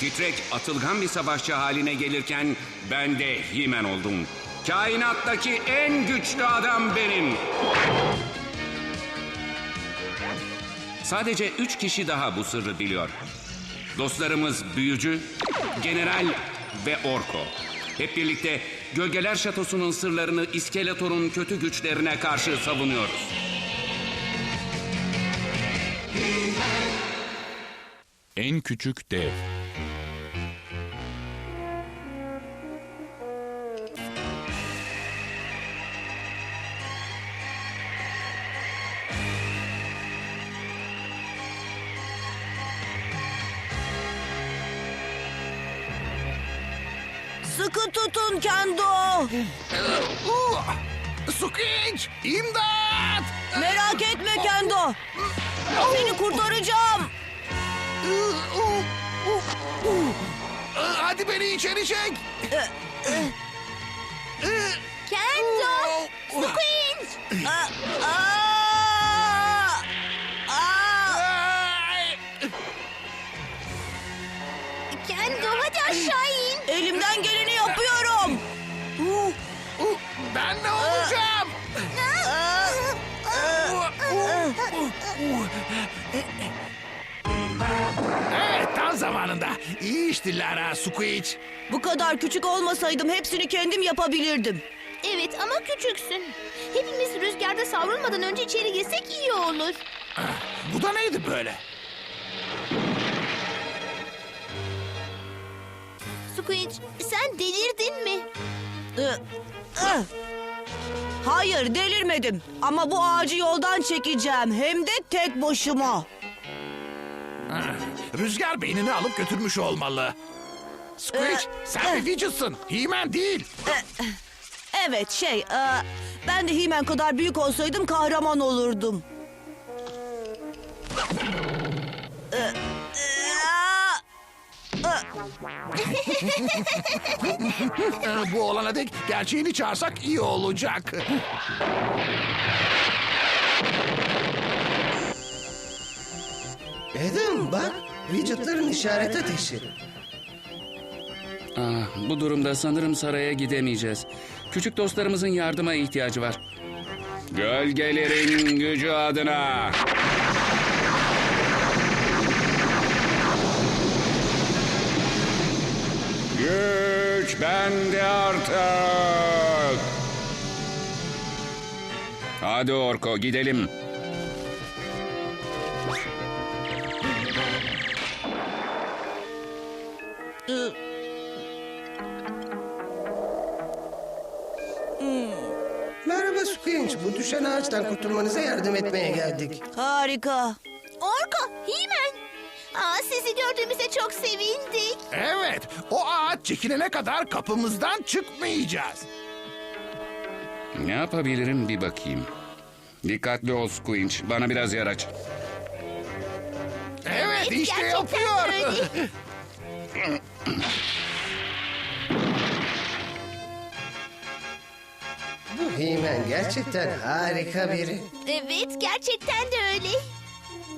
Titrek atılgan bir savaşçı haline gelirken ben de Himen oldum. Kainattaki en güçlü adam benim. Sadece üç kişi daha bu sırrı biliyor. Dostlarımız Büyücü, General ve Orko. Hep birlikte Gölgeler Şatosu'nun sırlarını İskeletor'un kötü güçlerine karşı savunuyoruz. En küçük dev. Sıkı tutun Kendo. Squinch! İmdat! Merak etme Kendo. Seni kurtaracağım. Hadi beni içeri çek! Kendo. Squinch. Aa, aa, Kendo hadi aşağı in. Elimden geleni yapıyorum. Uh, Ben ne olacağım? Evet, tam zamanında. İyi iş Lara Squinch. Bu kadar küçük olmasaydım hepsini kendim yapabilirdim. Evet ama küçüksün. Hepimiz rüzgarda savrulmadan önce içeri girsek iyi olur. Ah, Bu da neydi böyle? Squinch sen delirdin mi? Ee, eh. Hayır delirmedim ama bu ağacı yoldan çekeceğim hem de tek başıma. Ah, Rüzgar beynini alıp götürmüş olmalı. Squinch, sen bir fidget'sın. He-Man değil. Evet şey e, ben de Himen kadar büyük olsaydım kahraman olurdum. Ee, e, Ee, Bu olana dek gerçeğini çağırsak iyi olacak. Adam bak, vücutların işaret ateşi. Ah, bu durumda sanırım saraya gidemeyeceğiz. Küçük dostlarımızın yardıma ihtiyacı var. Gölgelerin gücü adına. Güç bende artık. Hadi Orko gidelim. Merhaba Squinch, bu düşen ağaçtan kurtulmanıza yardım etmeye geldik. harika. Orko, Himen. Aa, sizi gördüğümüze çok sevindik. Evet, o ağaç çekilene kadar kapımızdan çıkmayacağız. Ne yapabilirim bir bakayım. Dikkatli ol Squinch. Bana biraz yer aç. Evet, işte gerçekten yapıyor. öyle. Bu He-Man gerçekten harika biri. Evet, gerçekten de öyle.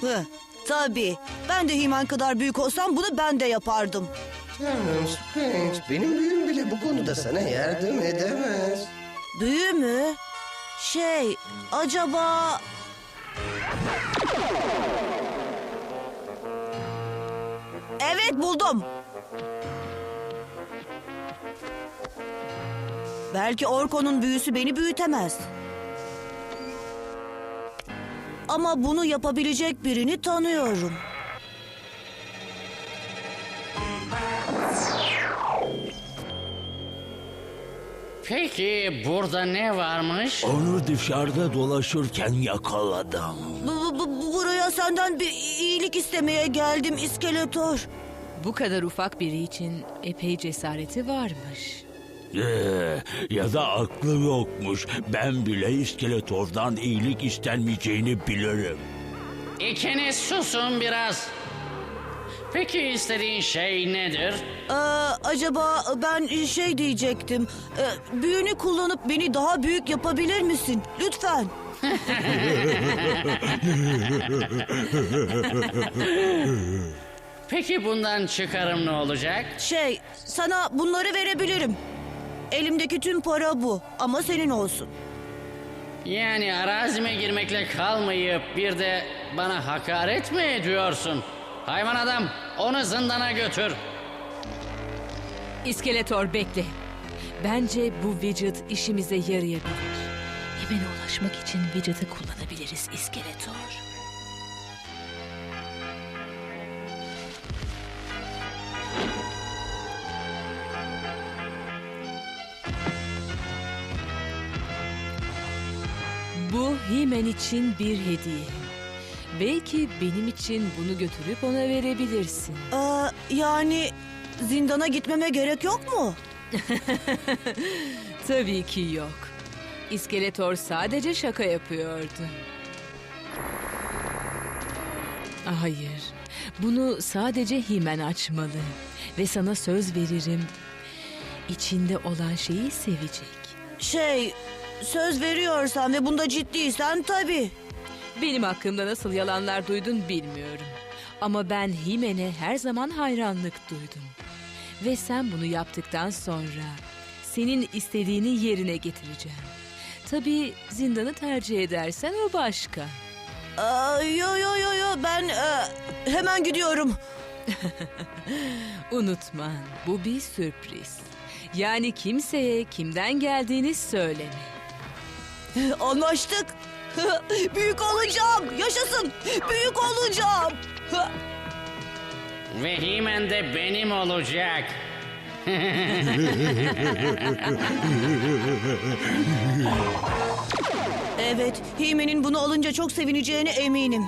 Hı, tabii. Ben de Himen kadar büyük olsam bunu ben de yapardım. Tanrım Squinch, benim büyüğüm bile bu konuda sana yardım edemez. Büyü mü? Şey, acaba... Evet buldum. Belki Orko'nun büyüsü beni büyütemez. Ama bunu yapabilecek birini tanıyorum. Peki burada ne varmış? Onu dışarıda dolaşırken yakaladım. Bu, bu- bu- buraya senden bir iyilik istemeye geldim iskeletor. Bu kadar ufak biri için epey cesareti varmış. Ee, ya da aklı yokmuş. Ben bile iskeletordan iyilik istenmeyeceğini bilirim. İkiniz susun biraz. Peki istediğin şey nedir? Ee, acaba ben şey diyecektim. Ee, büyünü kullanıp beni daha büyük yapabilir misin? Lütfen. Peki bundan çıkarım ne olacak? Şey, sana bunları verebilirim. Elimdeki tüm para bu ama senin olsun. Yani arazime girmekle kalmayıp bir de bana hakaret mi ediyorsun? Hayvan adam onu zindana götür. İskeletor bekle. Bence bu widget işimize yarayabilir. Hemen ulaşmak için widget'ı kullanabiliriz İskeletor. He-Man için bir hediye. Belki benim için bunu götürüp ona verebilirsin. Ee, yani zindana gitmeme gerek yok mu? Tabii ki yok. İskeletor sadece şaka yapıyordu. Hayır. Bunu sadece Himen açmalı. Ve sana söz veririm. İçinde olan şeyi sevecek. Şey, söz veriyorsan ve bunda ciddiysen tabii. Benim hakkımda nasıl yalanlar duydun bilmiyorum. Ama ben Himen'e her zaman hayranlık duydum. Ve sen bunu yaptıktan sonra senin istediğini yerine getireceğim. Tabii zindanı tercih edersen o başka. Aa, yo yo yo yo ben e, hemen gidiyorum. Unutma bu bir sürpriz. Yani kimseye kimden geldiğini söyleme. Anlaştık. Büyük olacağım. Yaşasın. Büyük olacağım. Ve He-Man de benim olacak. Evet, Hime'nin bunu alınca çok sevineceğine eminim.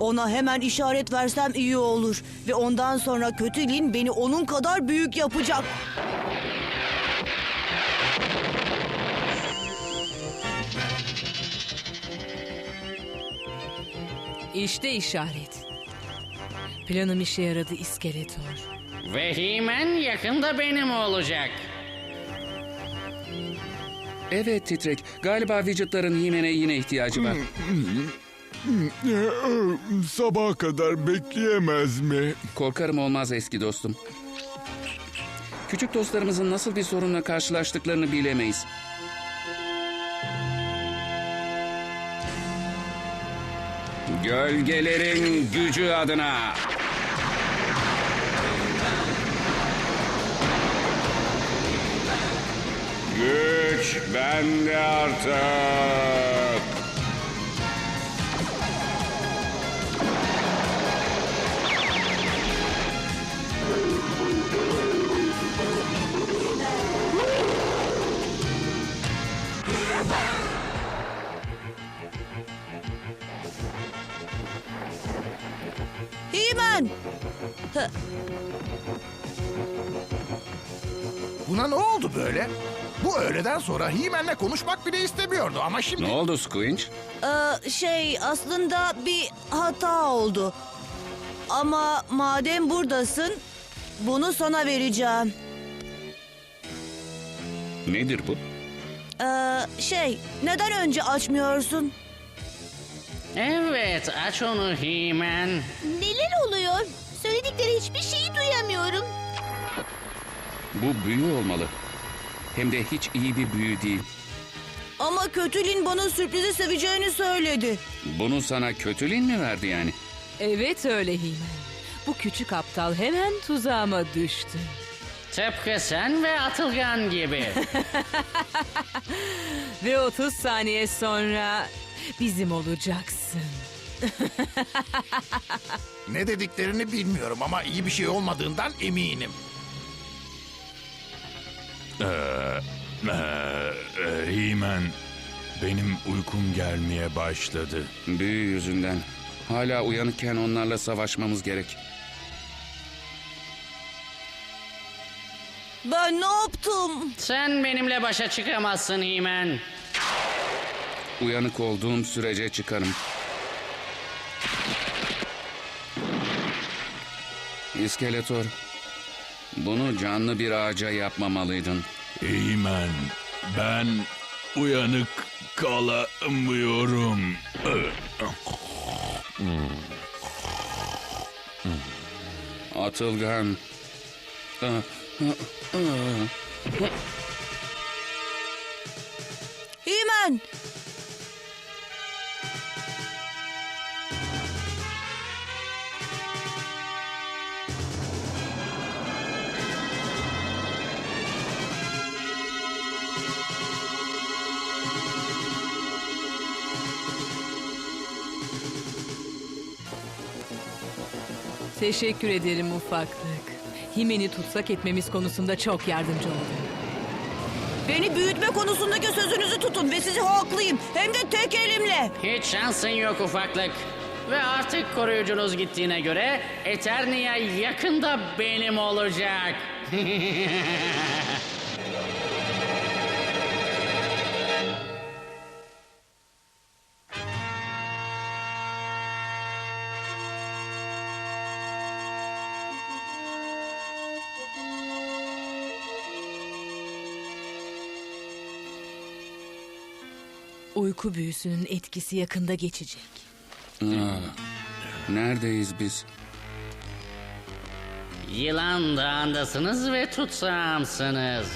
Ona hemen işaret versem iyi olur. Ve ondan sonra kötü Lin beni onun kadar büyük yapacak. İşte işaret. Planım işe yaradı İskeletor. Ve He-Man yakında benim olacak. Evet Titrek. Galiba widgetların He-Man'e yine ihtiyacı var. Sabaha kadar bekleyemez mi? Korkarım olmaz eski dostum. Küçük dostlarımızın nasıl bir sorunla karşılaştıklarını bilemeyiz. Gölgelerin gücü adına. Güç bende artık. Himen! Buna ne oldu böyle? Bu öğleden sonra He-Man'le konuşmak bile istemiyordu ama şimdi... Ne oldu Squinch? Ee, şey aslında bir hata oldu. Ama madem buradasın bunu sana vereceğim. Nedir bu? Ee, şey neden önce açmıyorsun? Evet aç onu He-Man. Neler oluyor? Söyledikleri hiçbir şeyi duyamıyorum. Bu büyü olmalı. Hem de hiç iyi bir büyü değil. Ama kötülüğün bana sürprizi seveceğini söyledi. Bunu sana kötülüğün mi verdi yani? Evet öyle Himen. Bu küçük aptal hemen tuzağıma düştü. Tıpkı sen ve Atılgan gibi. Ve 30 saniye sonra bizim olacaksın. Ne dediklerini bilmiyorum ama iyi bir şey olmadığından eminim. Ee, Ee, Himen, benim uykum gelmeye başladı. Büyü yüzünden. Hala uyanıkken onlarla savaşmamız gerek. Ben ne yaptım? Sen benimle başa çıkamazsın Himen. Uyanık olduğum sürece çıkarım. İskeletor, bunu canlı bir ağaca yapmamalıydın. Himen, ben uyanık kalamıyorum. Atılgan. Ah, Teşekkür ederim ufaklık. Himen'i tutsak etmemiz konusunda çok yardımcı oldun. Beni büyütme konusundaki sözünüzü tutun ve sizi haklıyım. Hem de tek elimle. Hiç şansın yok ufaklık. Ve artık koruyucunuz gittiğine göre Eternia yakında benim olacak. Uyku büyüsünün etkisi yakında geçecek. Neredeyiz biz? Yılan dağındasınız ve tutsağımsınız.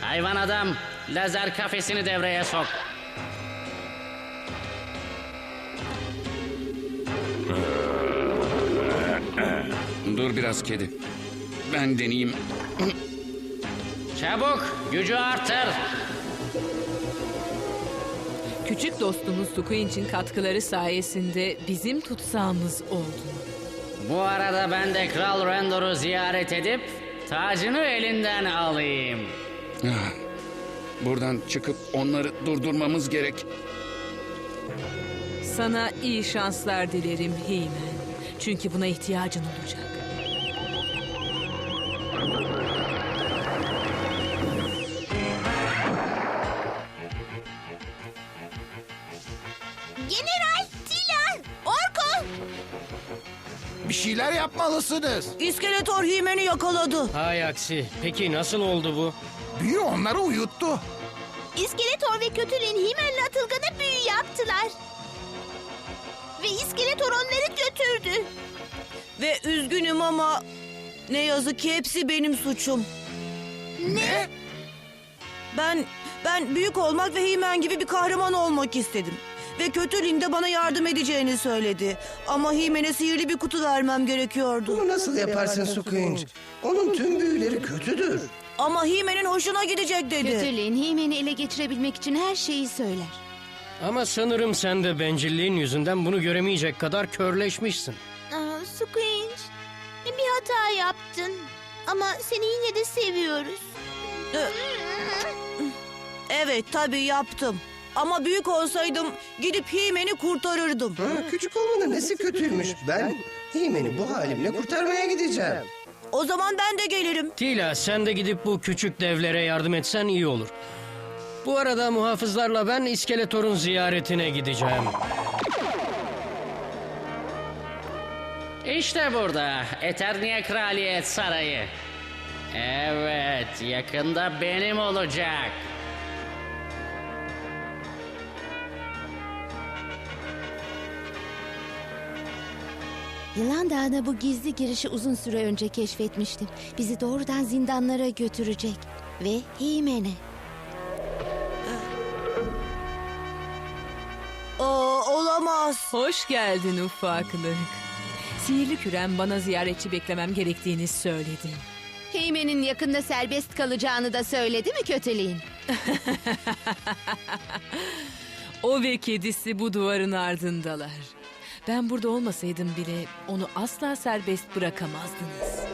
Hayvan adam, lazer kafesini devreye sok. Dur biraz kedi. Ben deneyeyim. Çabuk, gücü artır. Küçük dostumuz Squinch'in katkıları sayesinde bizim tutsağımız oldu. Bu arada ben de Kral Rendor'u ziyaret edip tacını elinden alayım. Ah, Buradan çıkıp onları durdurmamız gerek. Sana iyi şanslar dilerim Heymen. Çünkü buna ihtiyacın olacak. Şeyler yapmalısınız. İskeletor Himen'i yakaladı. Hay aksi. Peki nasıl oldu bu? Büyü onları uyuttu. İskeletor ve Kötülüğün Himen'le Atılgan'a büyü yaptılar. Ve İskeletor onları götürdü. Ve üzgünüm ama ne yazık ki hepsi benim suçum. Ne? Ben ben büyük olmak ve Himen gibi bir kahraman olmak istedim. Ve kötülüğün de bana yardım edeceğini söyledi. Ama Himen'e sihirli bir kutu vermem gerekiyordu. Bunu nasıl yaparsın Squinch? Onun tüm büyüleri kötüdür. Ama Himen'in hoşuna gidecek dedi. Kötülüğün Himen'i ele geçirebilmek için her şeyi söyler. Ama sanırım sen de bencilliğin yüzünden bunu göremeyecek kadar körleşmişsin. Aa, Squinch, bir hata yaptın. Ama seni yine de seviyoruz. Evet tabii yaptım. Ama büyük olsaydım gidip Himen'i kurtarırdım. Ha, küçük olmanın nesi kötüymüş? Ben Himen'i bu halimle kurtarmaya gideceğim. O zaman ben de gelirim. Tila sen de gidip bu küçük devlere yardım etsen iyi olur. Bu arada muhafızlarla ben İskeletor'un ziyaretine gideceğim. İşte burada Eternia Kraliyet Sarayı. Evet, yakında benim olacak. Yılan Dağı'na bu gizli girişi uzun süre önce keşfetmiştim. Bizi doğrudan zindanlara götürecek. Ve Himen'e. Aa, olamaz. Hoş geldin ufaklık. Sihirli kürem bana ziyaretçi beklemem gerektiğini söyledi. Heymen'in yakında serbest kalacağını da söyledi mi kötülüğün? O ve kedisi bu duvarın ardındalar. Ben burada olmasaydım bile onu asla serbest bırakamazdınız.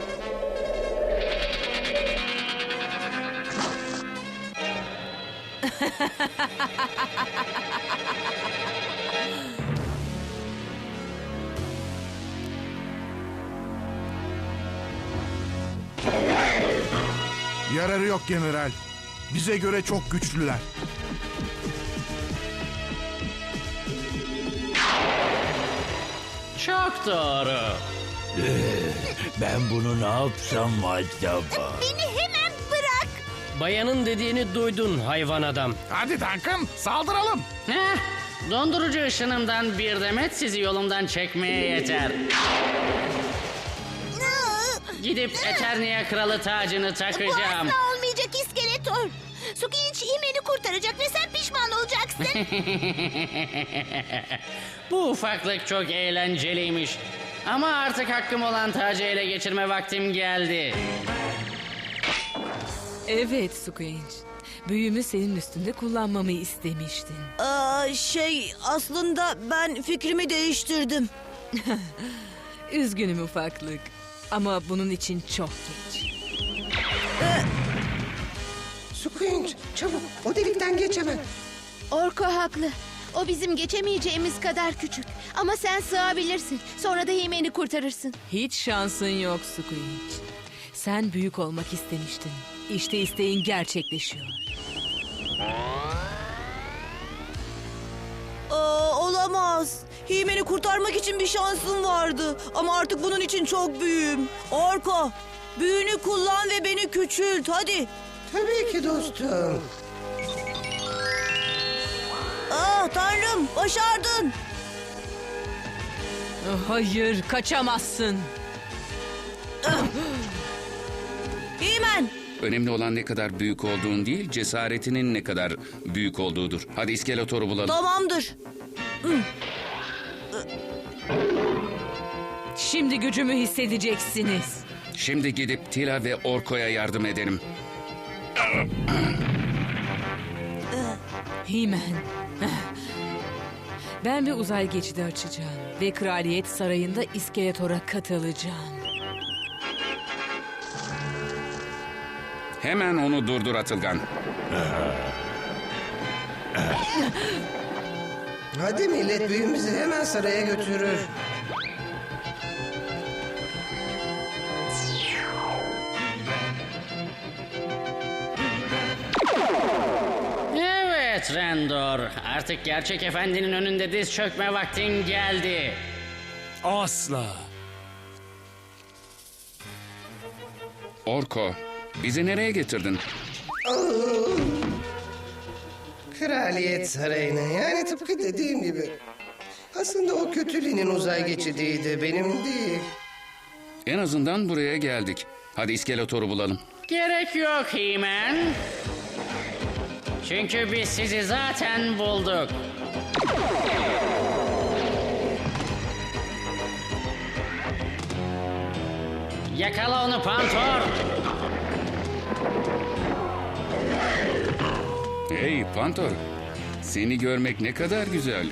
Yararı yok general. Bize göre çok güçlüler. Çok doğru. Ben bunu ne yapsam acaba? Beni hemen bırak. Bayanın dediğini duydun hayvan adam. Hadi Duncan saldıralım. Heh, dondurucu ışınımdan bir demet sizi yolumdan çekmeye yeter. Gidip Eternia kralı tacını Bu takacağım. asla olmayacak iskeletor. Sukiyiç Himen'i kurtaracak ve sen Bu ufaklık çok eğlenceliymiş. Ama artık hakkım olan tacı ele geçirme vaktim geldi. Evet Squinch. Büyümü senin üstünde kullanmamı istemiştin. Aa, şey aslında ben fikrimi değiştirdim. Üzgünüm ufaklık. Ama bunun için çok geç. Squinch çabuk o delikten geç hemen. Orko haklı. O bizim geçemeyeceğimiz kadar küçük. Ama sen sığabilirsin. Sonra da Himen'i kurtarırsın. Hiç şansın yok Squinch. Sen büyük olmak istemiştin. İşte isteğin gerçekleşiyor. Aa, olamaz. Himen'i kurtarmak için bir şansım vardı. Ama artık bunun için çok büyüğüm. Orko, büyüğünü kullan ve beni küçült. Hadi. Tabii ki dostum. Ah tanrım, başardın. Hayır, kaçamazsın. Himen, Önemli olan ne kadar büyük olduğun değil, cesaretinin ne kadar büyük olduğudur. Hadi iskeletoru bulalım. tamamdır. Şimdi gücümü hissedeceksiniz. Şimdi gidip Tila ve Orko'ya yardım edelim. Himen. Ben bir uzay geçidi açacağım ve kraliyet sarayında iskeletora katılacağım. Hemen onu durdur Atılgan. Hadi millet büyüğümüzü hemen saraya götürür. Evet Rendor. Artık gerçek efendinin önünde diz çökme vaktin geldi. Asla. Orko, bizi nereye getirdin? Kraliyet sarayına yani tıpkı dediğim gibi. Aslında o kötülüğün uzay geçidiydi benim değil. En azından buraya geldik. Hadi iskeletoru bulalım. Gerek yok Himen. Çünkü biz sizi zaten bulduk. Yakala onu Pantor. Hey Pantor, seni görmek ne kadar güzel.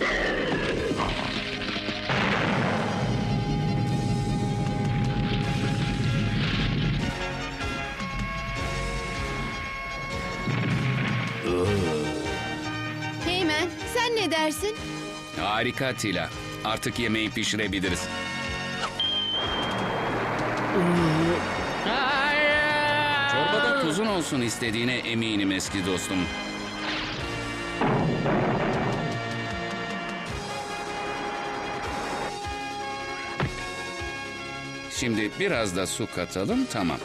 Dersin? Harika Tila. Artık yemeği pişirebiliriz. Çorbada tuzun olsun istediğine eminim eski dostum. Şimdi biraz da su katalım tamam.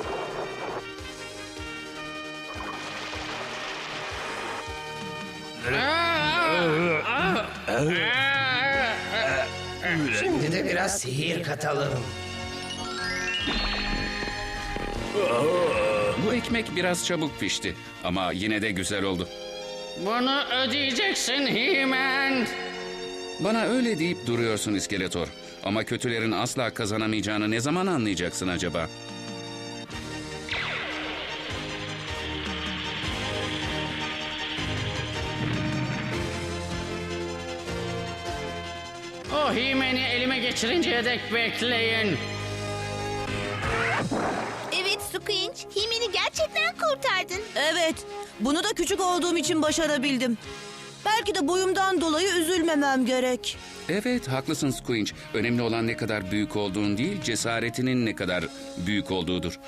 Şimdi de biraz sihir katalım. Bu ekmek biraz çabuk pişti ama yine de güzel oldu. Bunu ödeyeceksin Himen. Bana öyle deyip duruyorsun iskeletor. Ama kötülerin asla kazanamayacağını ne zaman anlayacaksın acaba? O Himen'i elime geçirinceye dek bekleyin. Evet Sukinç. Himen'i gerçekten kurtardın. Evet, bunu da küçük olduğum için başarabildim. Belki de boyumdan dolayı üzülmemem gerek. Evet, haklısın Squinch. Önemli olan ne kadar büyük olduğun değil, cesaretinin ne kadar büyük olduğudur.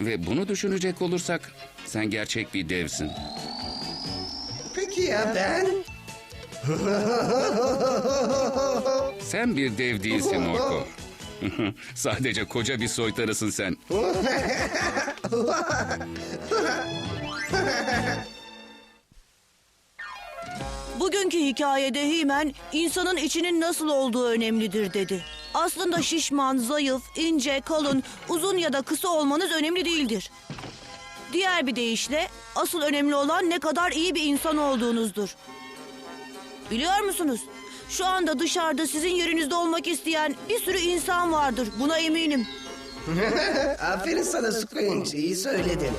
Ve bunu düşünecek olursak, sen gerçek bir devsin. Peki ya ben? Sen bir dev değilsin Orko. Sadece koca bir soytarısın sen. Bugünkü hikayede Himen insanın içinin nasıl olduğu önemlidir dedi. Aslında şişman, zayıf, ince, kalın, uzun ya da kısa olmanız önemli değildir. Diğer bir deyişle asıl önemli olan ne kadar iyi bir insan olduğunuzdur. Biliyor musunuz? Şu anda dışarıda sizin yerinizde olmak isteyen bir sürü insan vardır. Buna eminim. Aferin sana Squinch, iyi söyledin.